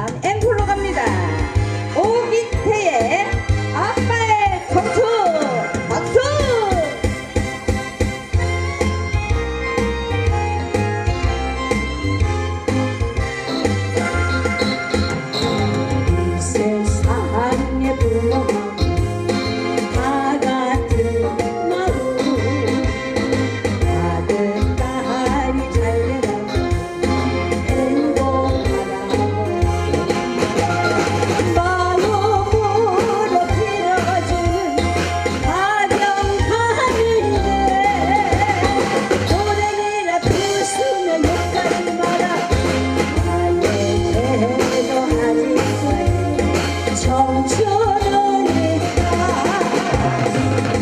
And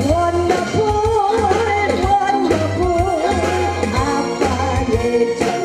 Wonderful, wonderful, 아빠의 정.